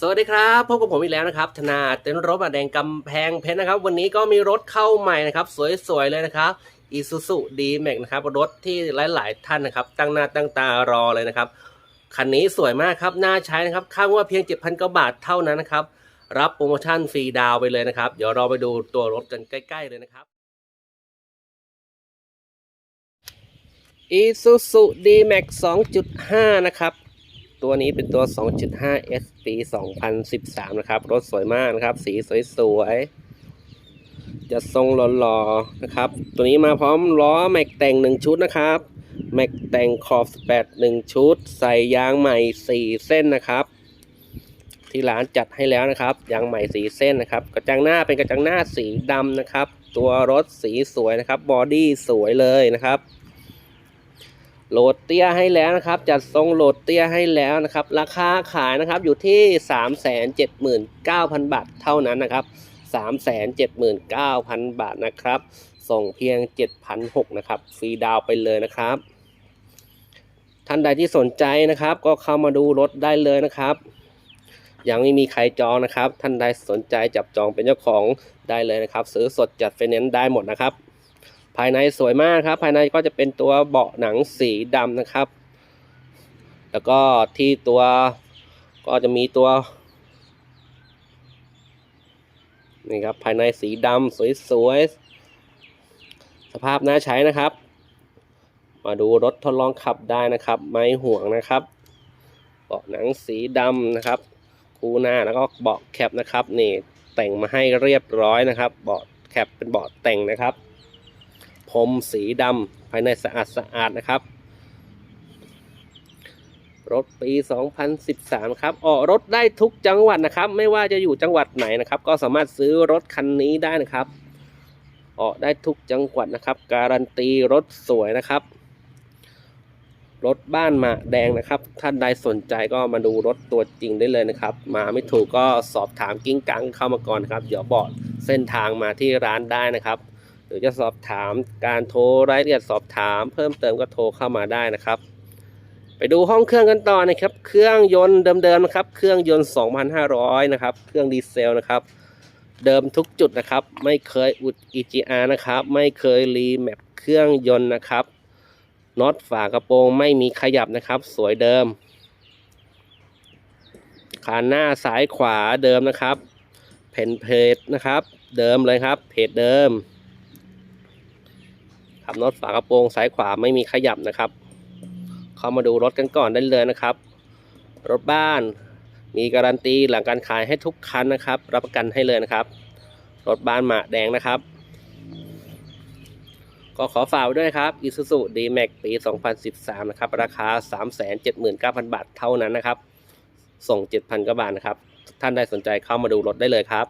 สวัสดีครับพบกับผมอีกแล้วนะครับธนาเต็นรถมาแดงกำแพงเพชรนะครับ วันนี้ก็มีรถเข้าใหม่นะครับ สวยๆเลยนะครับ Isuzu D-Max นะครับรถที่หลายๆท่านนะครับตั้งหน้าตั้งตารอเลยนะครับคันนี้สวยมากครับน่าใช้นะครับค่างว่าเพียง 7,000กว่าบาทเท่านั้นนะครับรับโปรโมชั่นฟรีดาวไปเลยนะครับ เดี๋ยวเราไปดูตัวรถกันใกล้ ๆเลยนะครับ Isuzu D-Max 2.5 นะครับ ตัวนี้เป็นตัว 2.5 S ปี2013 นะครับ รถสวยมากนะครับ สีสวยๆ จะทรงหล่อๆ นะครับ ตัวนี้มาพร้อมล้อแม็กแต่ง 1 ชุดนะครับ แม็กแต่งขอบ8 1 ชุด ใส่ยางใหม่ 4 เส้นนะครับ ที่ร้านจัดให้แล้วนะครับ ยางใหม่ 4 เส้นนะครับ กระจังหน้าเป็นกระจังหน้าสีดำนะครับ ตัวรถสีสวยนะครับ บอดี้สวยเลยนะครับ โหลดเตี้ยให้แล้วนะครับ จัดทรงโหลดเตี้ยให้แล้วนะครับ ราคาขายนะครับอยู่ที่ 379,000 บาทเท่านั้นนะครับ 379,000 บาทนะครับ ส่งเพียง 7,600นะครับ ฟรีดาวไปเลยนะครับ ท่านใดที่สนใจนะครับ ก็เข้ามาดูรถได้เลยนะครับยังไม่มีใครจองนะครับ ท่านใดสนใจจับจองเป็นเจ้าของได้เลยนะครับ ซื้อสดจัดไฟแนนซ์ได้หมดนะครับ ภายในสวยมากครับ ภายในก็จะเป็นตัวเบาะหนังสีดำนะครับ แล้วก็ที่ตัวก็จะมีตัวนี่ครับภายในสีดำสวยๆสภาพน่าใช้นะครับ มาดูรถทดลองขับได้นะครับ ไม่ห่วงนะครับ เบาะหนังสีดำนะครับ คู่หน้าแล้วก็เบาะแคปนะครับนี่แต่งมาให้เรียบร้อยนะครับ เบาะแคปเป็นเบาะแต่งนะครับ รมสีดำภายในสะอาดสะอาดนะครับ รถปี 2013 ครับออกรถได้ทุกจังหวัดนะครับ ไม่ว่าจะอยู่จังหวัดไหนนะครับ ก็สามารถซื้อรถคันนี้ได้นะครับออกได้ทุกจังหวัดนะครับ การันตีรถสวยนะครับ รถบ้านมาแดงนะครับ ท่านใดสนใจก็มาดูรถตัวจริงได้เลยนะครับ มาไม่ถูกก็สอบถามกิ้งกังเข้ามาก่อนครับ เดี๋ยวบอกเส้นทางมาที่ร้านได้นะครับ หรือจะสอบถามการโทรรายละเอียดสอบถาม เพิ่มเติมก็โทรเข้ามาได้นะครับ ไปดูห้องเครื่องกันต่อนะครับ เครื่องยนต์เดิมๆนะครับ เครื่องยนต์ 2,500 นะครับ เครื่องดีเซลนะครับ เดิมทุกจุดนะครับ ไม่เคยอุด EGR นะครับ ไม่เคยรีแมปเครื่องยนต์นะครับน็อตฝากระโปรงไม่มีขยับนะครับ สวยเดิมคานหน้าซ้ายขวาเดิมนะครับเพนเพจนะครับ เดิมเลยครับเพจเดิม ครับน็อตฝากระโปรงซ้ายขวาไม่มีขยับนะครับ เข้ามาดูรถกันก่อนได้เลยนะครับ รถบ้านมีการันตีหลังการขายให้ทุกคันนะครับ รับประกันให้เลยนะครับ รถบ้านหมาแดงนะครับ ก็ขอฝากไว้ด้วยครับ Isuzu D-Max ปี 2013 นะครับ ราคา 379,000 บาทเท่านั้นนะครับ ส่ง 7,000กว่าบาทนะครับ ท่านใดสนใจเข้ามาดูรถได้เลยครับ